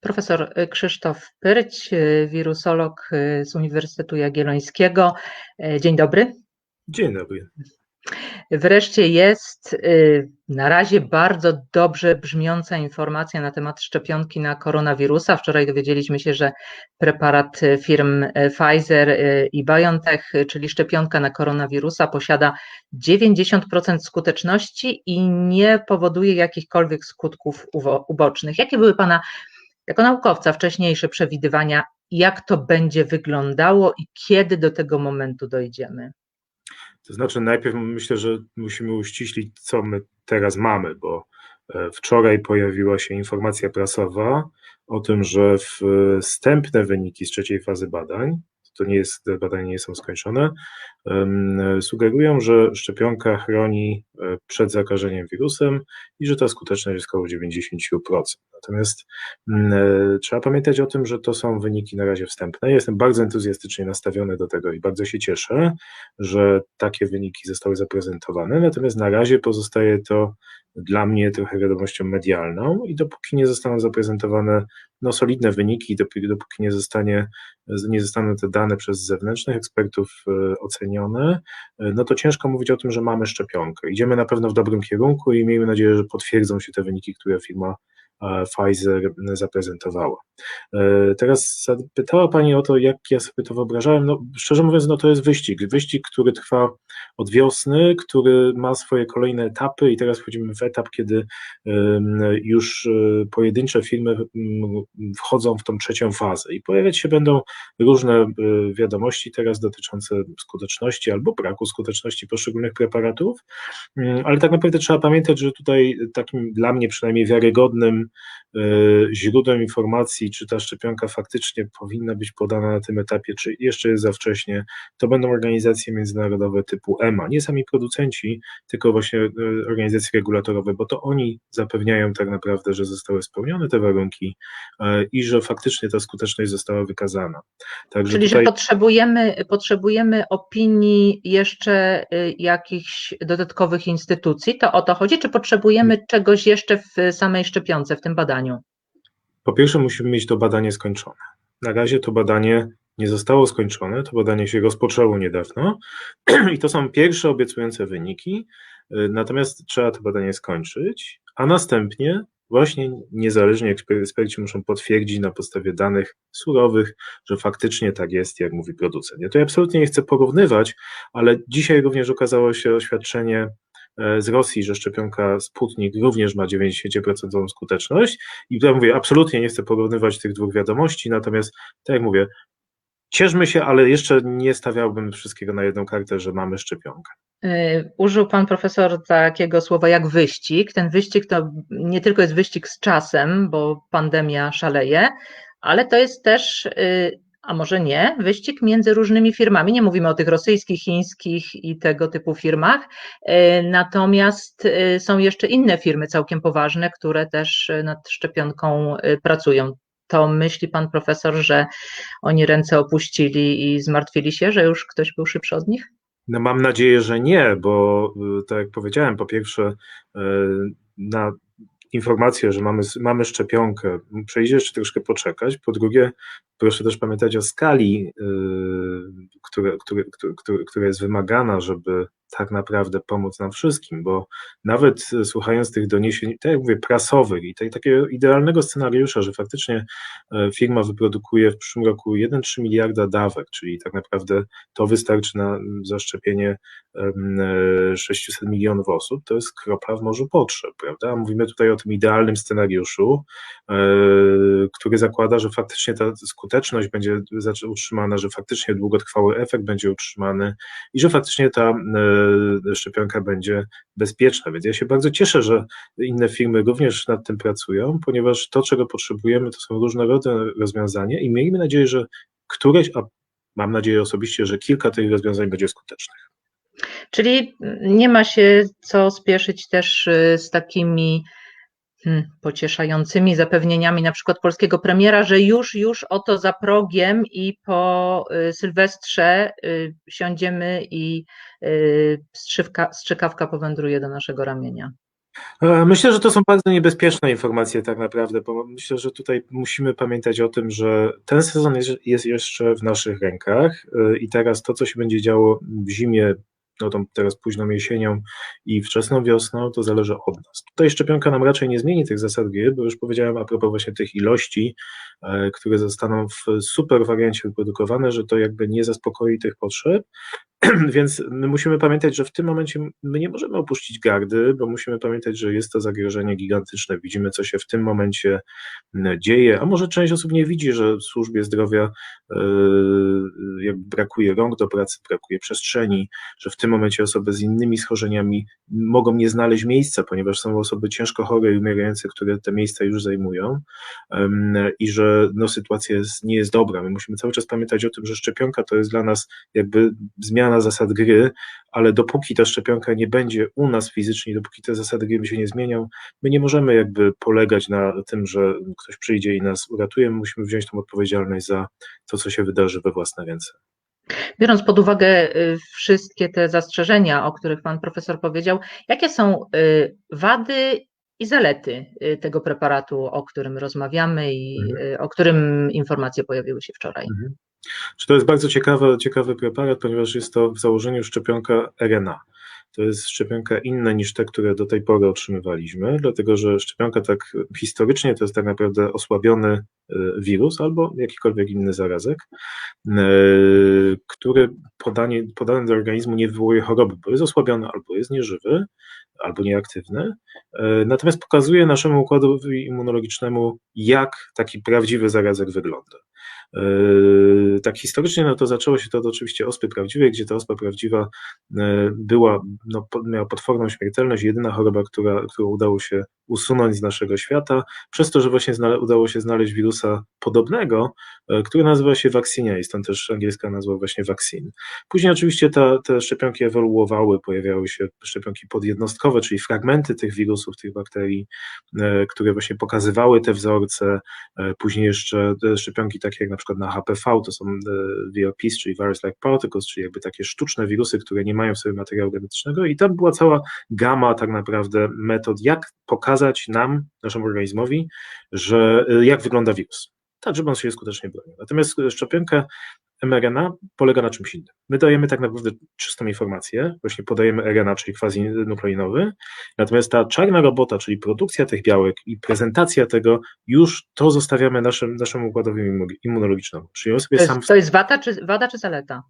Profesor Krzysztof Pyrć, wirusolog z Uniwersytetu Jagiellońskiego. Dzień dobry. Dzień dobry. Wreszcie jest y, na razie bardzo dobrze brzmiąca informacja na temat szczepionki na koronawirusa. Wczoraj dowiedzieliśmy się, że preparat firm Pfizer y, i BioNTech, czyli szczepionka na koronawirusa, posiada 90% skuteczności i nie powoduje jakichkolwiek skutków ubocznych. Jakie były Pana jako naukowca wcześniejsze przewidywania, jak to będzie wyglądało i kiedy do tego momentu dojdziemy? To znaczy, najpierw myślę, że musimy uściślić, co my teraz mamy, bo e, wczoraj pojawiła się informacja prasowa o tym, że wstępne wyniki z trzeciej fazy badań to nie jest, badania nie są skończone, sugerują, że szczepionka chroni e, przed zakażeniem wirusem i że ta skuteczność jest około 90%. Natomiast mm, e, trzeba pamiętać o tym, że to są wyniki na razie wstępne. Jestem bardzo entuzjastycznie nastawiony do tego i bardzo się cieszę, że takie wyniki zostały zaprezentowane. Natomiast na razie pozostaje to dla mnie trochę wiadomością medialną i dopóki nie zostaną zaprezentowane no, solidne wyniki, dopóki, dopóki nie, zostanie, nie zostaną te dane przez zewnętrznych ekspertów e, ocenione, e, no to ciężko mówić o tym, że mamy szczepionkę. Idziemy na pewno w dobrym kierunku i miejmy nadzieję, że potwierdzą się te wyniki, które firma Pfizer zaprezentowała. E, teraz zapytała Pani o to, jak ja sobie to wyobrażałem. No, szczerze mówiąc, no to jest wyścig. Wyścig, który trwa od wiosny, który ma swoje kolejne etapy i teraz wchodzimy w etap, kiedy już e, pojedyncze firmy wchodzą w tą trzecią fazę i pojawiać się będą różne e, wiadomości teraz dotyczące skuteczności albo braku skuteczności poszczególnych preparatów, mm, ale tak naprawdę trzeba pamiętać, że tutaj takim dla mnie przynajmniej wiarygodnym E, źródłem informacji, czy ta szczepionka faktycznie powinna być podana na tym etapie, czy jeszcze jest za wcześnie, to będą organizacje międzynarodowe typu EMA, nie sami producenci, tylko właśnie e, organizacje regulatorowe, bo to oni zapewniają tak naprawdę, że zostały spełnione te warunki e, i że faktycznie ta skuteczność została wykazana. Także Czyli, tutaj... że potrzebujemy, potrzebujemy opinii jeszcze jakichś dodatkowych instytucji, to o to chodzi, czy potrzebujemy czegoś jeszcze w samej szczepionce, w tym badaniu? Po pierwsze, musimy mieć to badanie skończone. Na razie to badanie nie zostało skończone, to badanie się rozpoczęło niedawno i to są pierwsze obiecujące wyniki, natomiast trzeba to badanie skończyć, a następnie właśnie niezależnie eksperci muszą potwierdzić na podstawie danych surowych, że faktycznie tak jest, jak mówi producent. Ja to absolutnie nie chcę porównywać, ale dzisiaj również okazało się oświadczenie z Rosji, że szczepionka Sputnik również ma 90% skuteczność. I tutaj mówię, absolutnie nie chcę porównywać tych dwóch wiadomości, natomiast tak jak mówię, cieszmy się, ale jeszcze nie stawiałbym wszystkiego na jedną kartę, że mamy szczepionkę. E, użył pan profesor takiego słowa jak wyścig. Ten wyścig to nie tylko jest wyścig z czasem, bo pandemia szaleje, ale to jest też y, a może nie, wyścig między różnymi firmami. Nie mówimy o tych rosyjskich, chińskich i tego typu firmach. E, natomiast e, są jeszcze inne firmy całkiem poważne, które też e, nad szczepionką pracują. To myśli pan profesor, że oni ręce opuścili i zmartwili się, że już ktoś był szybszy od nich? No mam nadzieję, że nie, bo tak jak powiedziałem, po pierwsze na informację, że mamy, mamy szczepionkę, przejdzie jeszcze troszkę poczekać. Po drugie, proszę też pamiętać o skali, yy, która, która, która, która jest wymagana, żeby tak naprawdę pomóc nam wszystkim, bo nawet słuchając tych doniesień, tak jak mówię, prasowych i tej, takiego idealnego scenariusza, że faktycznie e, firma wyprodukuje w przyszłym roku 1,3 miliarda dawek, czyli tak naprawdę to wystarczy na zaszczepienie 600 e, milionów osób, to jest kropla w morzu potrzeb, prawda? Mówimy tutaj o tym idealnym scenariuszu, e, który zakłada, że faktycznie ta skuteczność będzie utrzymana, że faktycznie długotrwały efekt będzie utrzymany i że faktycznie ta szczepionka będzie bezpieczna. Więc ja się bardzo cieszę, że inne firmy również nad tym pracują, ponieważ to, czego potrzebujemy, to są różnorodne rozwiązania i miejmy nadzieję, że któreś, a mam nadzieję osobiście, że kilka tych rozwiązań będzie skutecznych. Czyli nie ma się co spieszyć też y, z takimi pocieszającymi zapewnieniami na przykład polskiego premiera, że już, już oto za progiem i po y, Sylwestrze y, siądziemy i y, strzykawka powędruje do naszego ramienia. E, myślę, że to są bardzo niebezpieczne informacje tak naprawdę, bo myślę, że tutaj musimy pamiętać o tym, że ten sezon jest, jeszcze w naszych rękach i teraz to, co się będzie działo w zimie, no tą teraz późną jesienią i wczesną wiosną, to zależy od nas. Tutaj szczepionka nam raczej nie zmieni tych zasad gry, bo już powiedziałem a propos właśnie tych ilości, e, które zostaną w super wariancie wyprodukowane, że to jakby nie zaspokoi tych potrzeb, Więc my musimy pamiętać, że w tym momencie my nie możemy opuścić gardy, bo musimy pamiętać, że jest to zagrożenie gigantyczne. Widzimy, co się w tym momencie dzieje, a może część osób nie widzi, że w służbie zdrowia yy, brakuje rąk do pracy, brakuje przestrzeni, że w tym momencie osoby z innymi schorzeniami mogą nie znaleźć miejsca, ponieważ są osoby ciężko chore i umierające, które te miejsca już zajmują i że no, sytuacja jest, nie jest dobra. My musimy cały czas pamiętać o tym, że szczepionka to jest dla nas jakby zmiana zmiana zasad gry, ale dopóki ta szczepionka nie będzie u nas fizycznie, dopóki te zasady gry się nie zmienią, my nie możemy jakby polegać na tym, że ktoś przyjdzie i nas uratuje, my musimy wziąć tą odpowiedzialność za to, co się wydarzy we własne ręce. Biorąc pod uwagę y, wszystkie te zastrzeżenia, o których Pan Profesor powiedział, jakie są y, wady i zalety y, tego preparatu, o którym rozmawiamy i mhm. o którym informacje pojawiły się wczoraj? Mhm. Czy to jest bardzo ciekawy, ciekawy preparat, ponieważ jest to w założeniu szczepionka RNA. To jest szczepionka inna niż te, które do tej pory otrzymywaliśmy, dlatego że szczepionka tak historycznie to jest tak naprawdę osłabiony e, wirus albo jakikolwiek inny zarazek, e, który podanie, podany do organizmu nie wywołuje choroby, bo jest osłabiony albo jest nieżywy, albo nieaktywny, e, natomiast pokazuje naszemu układowi immunologicznemu, jak taki prawdziwy zarazek wygląda. Yy, tak historycznie no to zaczęło się to od oczywiście ospy prawdziwej, gdzie ta ospa prawdziwa yy, była, no, miała potworną śmiertelność, jedyna choroba, która, którą udało się usunąć z naszego świata, przez to, że właśnie udało się znaleźć wirusa podobnego, yy, który nazywa się vaccinia i stąd też angielska nazwa właśnie vaccine. Później oczywiście ta, te szczepionki ewoluowały, pojawiały się szczepionki podjednostkowe, czyli fragmenty tych wirusów, tych bakterii, które właśnie pokazywały te wzorce, później jeszcze szczepionki takie jak na przykład na HPV to są e, VLPs, czyli Virus-like Particles, czyli jakby takie sztuczne wirusy, które nie mają w sobie materiału genetycznego i tam była cała gama tak naprawdę metod, jak pokazać nam, naszemu organizmowi, że e, jak wygląda wirus tak, żeby on się skutecznie bronił. Natomiast szczepionka mRNA polega na czymś innym. My dajemy tak naprawdę czystą informację, właśnie podajemy RNA, czyli quasi nukleinowy, natomiast ta czarna robota, czyli produkcja tych białek i prezentacja tego, już to zostawiamy naszym, naszemu układowi immunologicznemu. Czyli on sobie to, jest, sam... to jest wada czy, wada czy zaleta?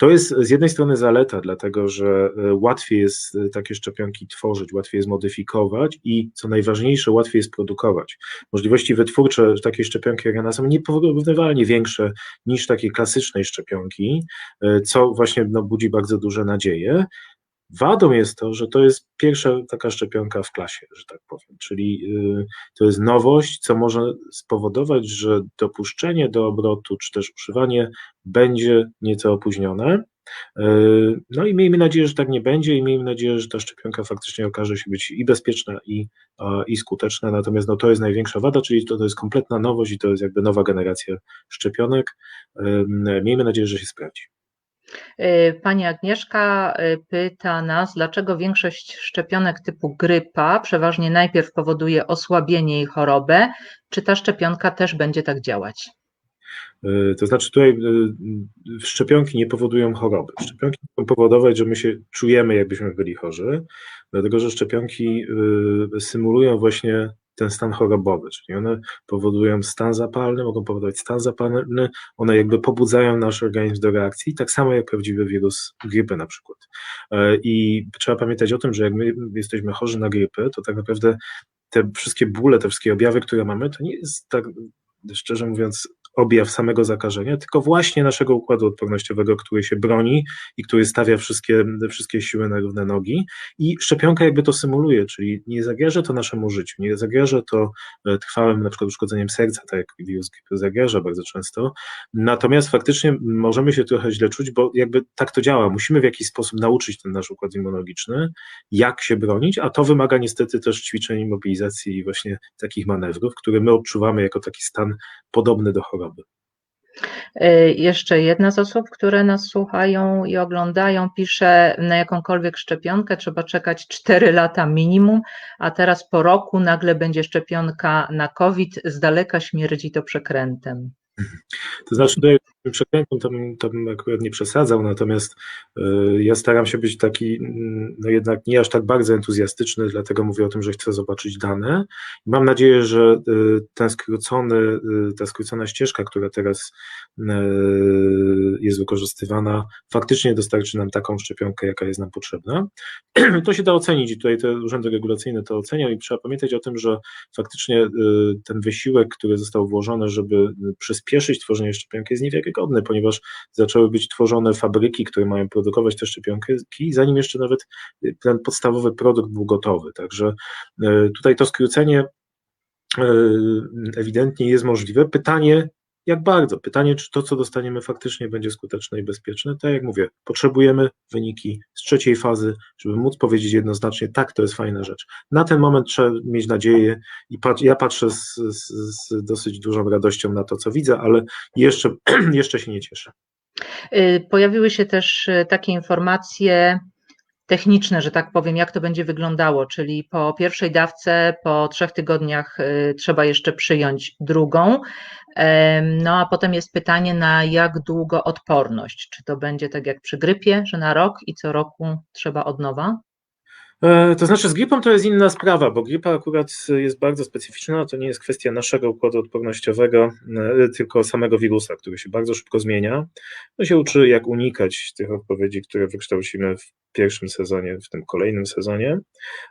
To jest z jednej strony zaleta, dlatego że e, łatwiej jest e, takie szczepionki tworzyć, łatwiej jest modyfikować i co najważniejsze, łatwiej jest produkować. Możliwości wytwórcze takiej szczepionki RNA są nieporównywalnie większe niż takiej klasycznej szczepionki, e, co właśnie no, budzi bardzo duże nadzieje. Wadą jest to, że to jest pierwsza taka szczepionka w klasie, że tak powiem, czyli y, to jest nowość, co może spowodować, że dopuszczenie do obrotu czy też używanie będzie nieco opóźnione. Y, no i miejmy nadzieję, że tak nie będzie i miejmy nadzieję, że ta szczepionka faktycznie okaże się być i bezpieczna, i, i skuteczna. Natomiast no, to jest największa wada, czyli to, to jest kompletna nowość i to jest jakby nowa generacja szczepionek. Y, miejmy nadzieję, że się sprawdzi. Y, pani Agnieszka y, pyta nas, dlaczego większość szczepionek typu grypa przeważnie najpierw powoduje osłabienie i chorobę. Czy ta szczepionka też będzie tak działać? Y, to znaczy, tutaj szczepionki nie powodują choroby. Szczepionki mogą powodować, że my się czujemy, jakbyśmy byli chorzy, dlatego że szczepionki symulują właśnie ten stan chorobowy, czyli one powodują stan zapalny, mogą powodować stan zapalny, one jakby pobudzają nasz organizm do reakcji, tak samo jak prawdziwy wirus grypy na przykład. E, I trzeba pamiętać o tym, że jak my jesteśmy chorzy na grypę, to tak naprawdę te wszystkie bóle, te wszystkie objawy, które mamy, to nie jest tak, szczerze mówiąc, objaw samego zakażenia, tylko właśnie naszego układu odpornościowego, który się broni i który stawia wszystkie, wszystkie siły na równe nogi. I szczepionka jakby to symuluje, czyli nie zagraża to naszemu życiu, nie zagraża to e, trwałym na przykład uszkodzeniem serca, tak jak wirus zagraża bardzo często. Natomiast faktycznie możemy się trochę źle czuć, bo jakby tak to działa. Musimy w jakiś sposób nauczyć ten nasz układ immunologiczny, jak się bronić, a to wymaga niestety też ćwiczeń, mobilizacji i właśnie takich manewrów, które my odczuwamy jako taki stan podobny do choroby Y, jeszcze jedna z osób, które nas słuchają i oglądają, pisze, na jakąkolwiek szczepionkę trzeba czekać 4 lata minimum, a teraz po roku nagle będzie szczepionka na COVID, z daleka śmierdzi to przekrętem. To znaczy, to, to bym akurat nie przesadzał, natomiast y, ja staram się być taki, mm, no jednak nie aż tak bardzo entuzjastyczny, dlatego mówię o tym, że chcę zobaczyć dane. Mam nadzieję, że y, ten skrócony, y, ta skrócona ścieżka, która teraz jest wykorzystywana, faktycznie dostarczy nam taką szczepionkę, jaka jest nam potrzebna. To się da ocenić i tutaj te urzędy regulacyjne to ocenią i trzeba pamiętać o tym, że faktycznie ten wysiłek, który został włożony, żeby przyspieszyć tworzenie szczepionki jest niewiarygodny niewiarygodny, ponieważ zaczęły być tworzone fabryki, które mają produkować te szczepionki, zanim jeszcze nawet ten podstawowy produkt był gotowy. Także e, tutaj to skrócenie e, ewidentnie jest możliwe. Pytanie, jak bardzo? Pytanie, czy to, co dostaniemy, faktycznie będzie skuteczne i bezpieczne? Tak jak mówię, potrzebujemy wyniki z trzeciej fazy, żeby móc powiedzieć jednoznacznie, tak, to jest fajna rzecz. Na ten moment trzeba mieć nadzieję i ja patrzę z, z, z, dosyć dużą radością na to, co widzę, ale jeszcze, jeszcze się nie cieszę. Y, pojawiły się też y, takie informacje, techniczne, że tak powiem, jak to będzie wyglądało, czyli po pierwszej dawce, po trzech tygodniach y, trzeba jeszcze przyjąć drugą. No a potem jest pytanie, na jak długo odporność? Czy to będzie tak jak przy grypie, że na rok i co roku trzeba od nowa? E, to znaczy z gripą to jest inna sprawa, bo gripa akurat jest bardzo specyficzna, to nie jest kwestia naszego układu odpornościowego, e, tylko samego wirusa, który się bardzo szybko zmienia. No się uczy jak unikać tych odpowiedzi, które wykształcimy w pierwszym sezonie, w tym kolejnym sezonie,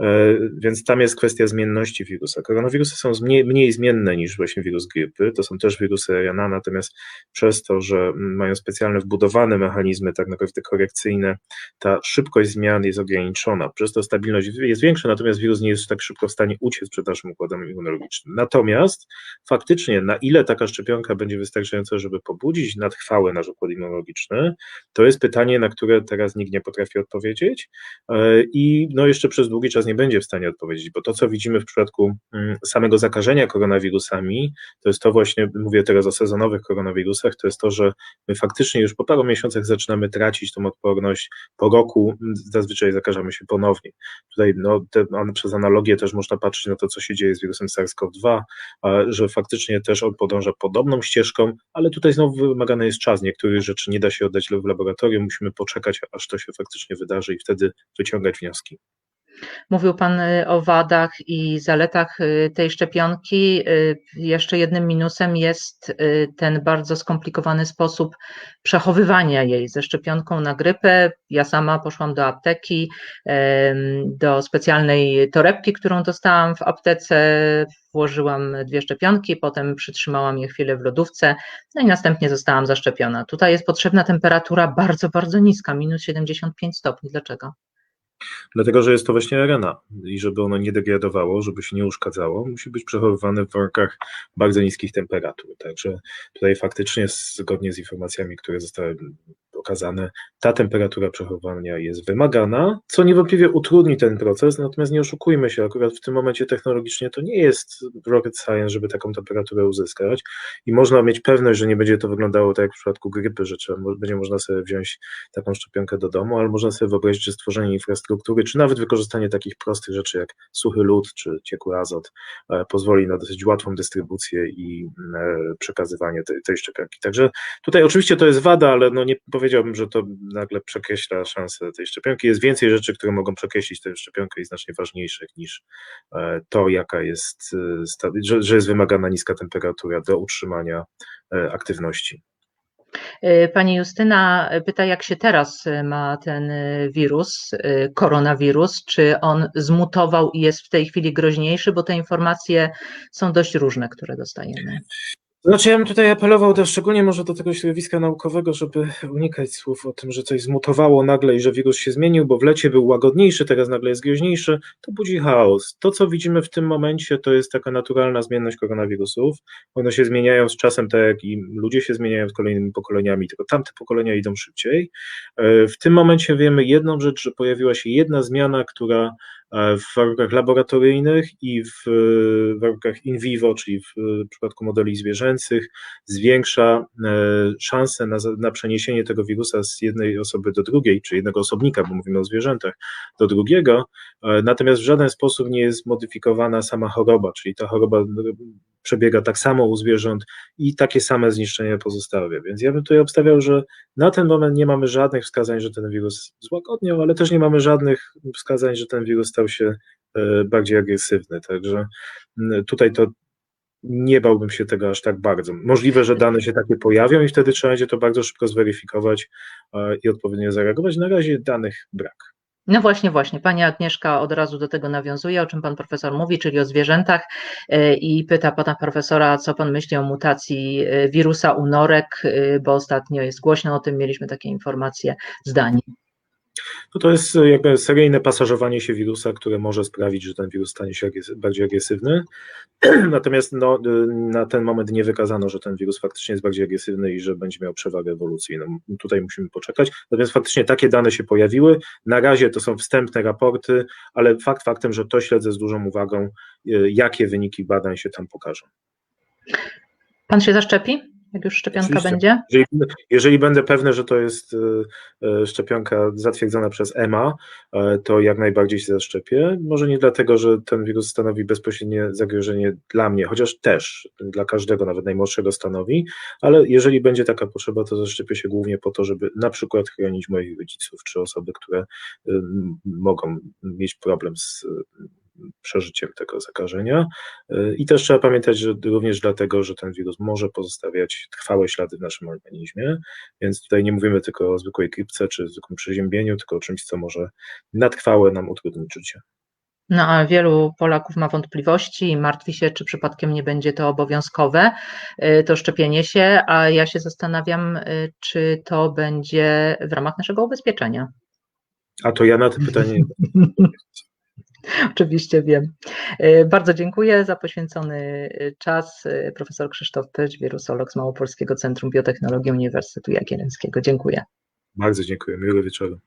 e, więc tam jest kwestia zmienności wirusa. Koronawirusy są mniej, mniej zmienne niż właśnie wirus grypy, to są też wirusy RNA, natomiast przez to, że mają specjalne wbudowane mechanizmy tak naprawdę korekcyjne, ta szybkość zmian jest ograniczona, przez to stabilność jest większa, natomiast wirus nie jest tak szybko w stanie uciec przed naszym układem immunologicznym. Natomiast faktycznie, na ile taka szczepionka będzie wystarczająca, żeby pobudzić nadchwały nasz układ immunologiczny, to jest pytanie, na które teraz nikt nie potrafi odpowiedzieć odpowiedzieć e, i no jeszcze przez długi czas nie będzie w stanie odpowiedzieć, bo to, co widzimy w przypadku mm, samego zakażenia koronawirusami, to jest to właśnie, mówię teraz o sezonowych koronawirusach, to jest to, że my faktycznie już po paru miesiącach zaczynamy tracić tą odporność, po roku mm, zazwyczaj zakażamy się ponownie. Tutaj no, te, przez analogię też można patrzeć na to, co się dzieje z wirusem SARS-CoV-2, że faktycznie też on podąża podobną ścieżką, ale tutaj znowu wymagany jest czas. Niektórych rzeczy nie da się oddać w laboratorium, musimy poczekać, aż to się faktycznie wydarzy wydarzy i wtedy wyciągać wnioski. Mówił Pan y, o wadach i zaletach y, tej szczepionki. Y, jeszcze jednym minusem jest ten bardzo skomplikowany sposób przechowywania jej ze szczepionką na grypę. Ja sama poszłam do apteki, do specjalnej torebki, którą dostałam w aptece. Włożyłam dwie szczepionki, potem przytrzymałam je chwilę w lodówce, no i następnie zostałam zaszczepiona. Tutaj jest potrzebna temperatura bardzo, bardzo niska, minus 75 stopni. Dlaczego? Dlatego, że jest to właśnie arena i żeby ono nie degradowało, żeby się nie uszkadzało, musi być przechowywane w warunkach bardzo niskich temperatur. Także tutaj faktycznie zgodnie z informacjami, które zostały okazane, ta temperatura przechowywania jest wymagana, co niewątpliwie utrudni ten proces, natomiast nie oszukujmy się, akurat w tym momencie technologicznie to nie jest rocket science, żeby taką temperaturę uzyskać i można mieć pewność, że nie będzie to wyglądało tak jak w przypadku grypy, że trzeba, będzie można sobie wziąć taką szczepionkę do domu, ale można sobie wyobrazić, że stworzenie infrastruktury, czy nawet wykorzystanie takich prostych rzeczy jak suchy lód, czy ciekły azot e, pozwoli na dosyć łatwą dystrybucję i e, przekazywanie tej, tej szczepionki. Także tutaj oczywiście to jest wada, ale no nie powiedziałem powiedziałbym, że to nagle przekreśla szansę tej szczepionki. Jest więcej rzeczy, które mogą przekreślić tę szczepionkę i znacznie ważniejszych niż e, to, jaka jest, e, że, jest wymagana niska temperatura do utrzymania e, aktywności. Pani Justyna pyta, jak się teraz ma ten wirus, koronawirus, czy on zmutował i jest w tej chwili groźniejszy, bo te informacje są dość różne, które dostajemy. Znaczy, ja bym tutaj apelował też szczególnie może do tego środowiska naukowego, żeby unikać słów o tym, że coś zmutowało nagle i że wirus się zmienił, bo w lecie był łagodniejszy, teraz nagle jest groźniejszy. To budzi chaos. To, co widzimy w tym momencie, to jest taka naturalna zmienność koronawirusów. One się zmieniają z czasem, tak jak i ludzie się zmieniają z kolejnymi pokoleniami, tylko tamte pokolenia idą szybciej. E, w tym momencie wiemy jedną rzecz, że pojawiła się jedna zmiana, która w warunkach laboratoryjnych i w e, warunkach in vivo, czyli w e, przypadku modeli zwierzęcych, zwiększa szanse na, na przeniesienie tego wirusa z jednej osoby do drugiej, czy jednego osobnika, bo mówimy o zwierzętach, do drugiego. Natomiast w żaden sposób nie jest modyfikowana sama choroba, czyli ta choroba przebiega tak samo u zwierząt i takie same zniszczenia pozostawia. Więc ja bym tutaj obstawiał, że na ten moment nie mamy żadnych wskazań, że ten wirus złagodniał, ale też nie mamy żadnych wskazań, że ten wirus stał się e, bardziej agresywny. Także tutaj to nie bałbym się tego aż tak bardzo. Możliwe, że dane się takie pojawią i wtedy trzeba będzie to bardzo szybko zweryfikować e, i odpowiednio zareagować. Na razie danych brak. No właśnie, właśnie. Pani Agnieszka od razu do tego nawiązuje, o czym pan profesor mówi, czyli o zwierzętach e, i pyta pana profesora, co pan myśli o mutacji e, wirusa u norek, e, bo ostatnio jest głośno o tym, mieliśmy takie informacje z Danii. No to jest e, jakby seryjne pasażowanie się wirusa, które może sprawić, że ten wirus stanie się bardziej agresywny. Natomiast no, e, na ten moment nie wykazano, że ten wirus faktycznie jest bardziej agresywny i że będzie miał przewagę ewolucyjną. Tutaj musimy poczekać. Natomiast faktycznie takie dane się pojawiły. Na razie to są wstępne raporty, ale fakt faktem, że to śledzę z dużą uwagą, e, jakie wyniki badań się tam pokażą. Pan się zaszczepi? Jak już szczepionka Oczywiście. będzie? Jeżeli, jeżeli, będę pewny, że to jest e, e, szczepionka zatwierdzona przez EMA, e, to jak najbardziej się zaszczepię. Może nie dlatego, że ten wirus stanowi bezpośrednie zagrożenie dla mnie, chociaż też dla każdego, nawet najmłodszego stanowi, ale jeżeli będzie taka potrzeba, to zaszczepię się głównie po to, żeby na przykład chronić moich rodziców czy osoby, które mogą mieć problem z przeżyciem tego zakażenia. Y, I też trzeba pamiętać, że również dlatego, że ten wirus może pozostawiać trwałe ślady w naszym organizmie, więc tutaj nie mówimy tylko o zwykłej krypce czy zwykłym przeziębieniu, tylko o czymś, co może na trwałe nam utrudnić życie. No a wielu Polaków ma wątpliwości i martwi się, czy przypadkiem nie będzie to obowiązkowe, y, to szczepienie się, a ja się zastanawiam, y, czy to będzie w ramach naszego ubezpieczenia. A to ja na to pytanie Oczywiście wiem. E, bardzo dziękuję za poświęcony e, czas. E, profesor Krzysztof Pyć, wirusolog z Małopolskiego Centrum Biotechnologii Uniwersytetu Jagiellońskiego. Dziękuję. Bardzo dziękuję. Miłego wieczoru.